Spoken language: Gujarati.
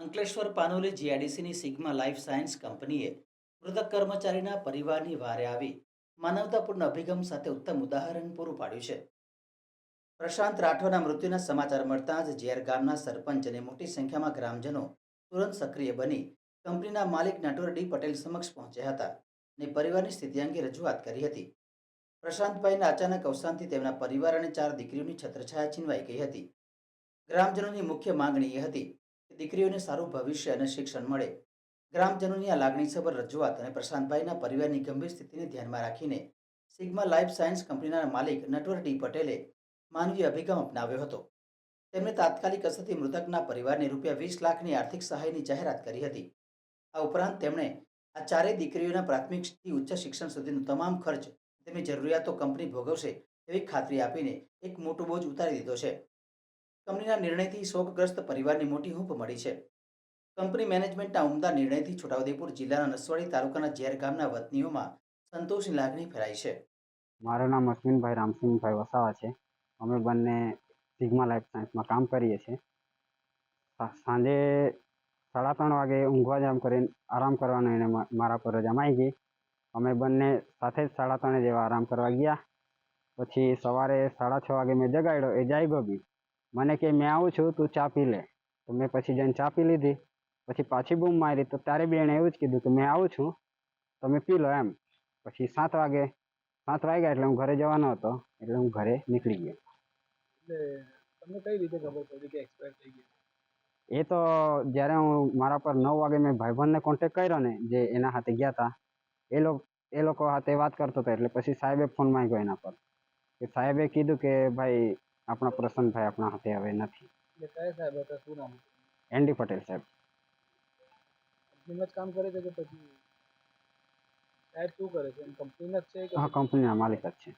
અંકલેશ્વર પાનોલી જીઆઈડીસીની સિગ્મા લાઈફ સાયન્સ કંપનીએ મૃતક કર્મચારીના પરિવારની વારે આવી માનવતાપૂર્ણ અભિગમ સાથે ઉત્તમ ઉદાહરણ પૂરું પાડ્યું છે. પ્રશાંત રાઠોડના મૃત્યુના સમાચાર મળતા જ ઝેર ગામના સરપંચ અને મોટી સંખ્યામાં ગ્રામજનો તુરંત સક્રિય બની કંપનીના માલિક નટવરડી પટેલ સમક્ષ પહોંચ્યા હતા અને પરિવારની સ્થિતિ અંગે રજૂઆત કરી હતી. પ્રશાંતભાઈના અચાનક અવસાનથી તેમના પરિવાર અને ચાર દીકરીઓની છત્રછાયા છીનવાઈ ગઈ હતી. ગ્રામજનોની મુખ્ય માંગણી એ હતી દીકરીઓને સારું ભવિષ્ય અને શિક્ષણ મળે. ગ્રામજનોની આ લાગણીસભર રજૂઆત અને પ્રશાંતભાઈના પરિવારની ગંભીર સ્થિતિને ધ્યાનમાં રાખીને સિગ્મા લાઈફ સાયન્સ કંપનીના માલિક નટવર ડી પટેલે માનવીય અભિગમ અપનાવ્યો હતો. તેમણે તાત્કાલિક અસરથી મૃતકના પરિવારને રૂપિયા વીસ લાખની આર્થિક સહાયની જાહેરાત કરી હતી. આ ઉપરાંત તેમણે આ ચારેય દીકરીઓના પ્રાથમિકથી ઉચ્ચ શિક્ષણ સુધીનો તમામ ખર્ચ તેમની જરૂરિયાતો કંપની ભોગવશે એવી ખાતરી આપીને એક મોટો બોજ ઉતારી દીધો છે. કંપનીના નિર્ણયથી શોકગ્રસ્ત પરિવારની મોટી હૂંફ મળી છે. કંપની મેનેજમેન્ટના ઉમદા નિર્ણયથી છોટાઉદેપુર જિલ્લાના નસવાડી તાલુકાના ઝેર ગામના વતનીઓમાં સંતોષની લાગણી ફેલાઈ છે. મારું નામ અશ્વિનભાઈ રામસિંહભાઈ વસાવા છે. અમે બંને સિગ્મા લાઈફ સાયન્સમાં કામ કરીએ છીએ. સાંજે સાડા ત્રણ વાગે ઊંઘવા જામ કરીને આરામ કરવાનો એને મારા પર જમાઈ ગઈ અમે બંને સાથે જ સાડા ત્રણે જેવા આરામ કરવા ગયા. પછી સવારે સાડા છ વાગે મેં જગાડ્યો, એ જાગ્યો બી. મને કે મેં આવું છું તું ચા પી લે. તો મેં પછી જઈને ચા પી લીધી. પછી પાછી બૂમ મારી. તો ત્યારે બી એણે એવું જ કીધું કે મેં આવું છું તમે પી લો એમ. પછી સાત વાગે સાત વાગ્યા એટલે હું ઘરે જવાનો હતો. એટલે હું ઘરે નીકળી ગયો. તમને કઈ રીતે ખબર પડી કે એક્સપાયર થઈ ગઈ એ તો જ્યારે હું મારા પર નવ વાગે મેં ભાઈબંધને કોન્ટેક કર્યો ને જે એના હાથે ગયા હતા એ લોકો એ લોકો હાથે વાત કરતો હતો. એટલે પછી સાહેબે ફોન માંગ્યો એના પર. કે સાહેબે કીધું કે ભાઈ આપણા પ્રસન્નભાઈ આપણા હાથે હવે નથી. એટલે સાહેબ હતા શું નામ એનડી પટેલ સાહેબ. કંપનીમાં જ કામ કરે છે કે પછી? સાહેબ શું કરે છે? કંપનીમાં જ છે કે હા કંપનીના માલિક જ છે.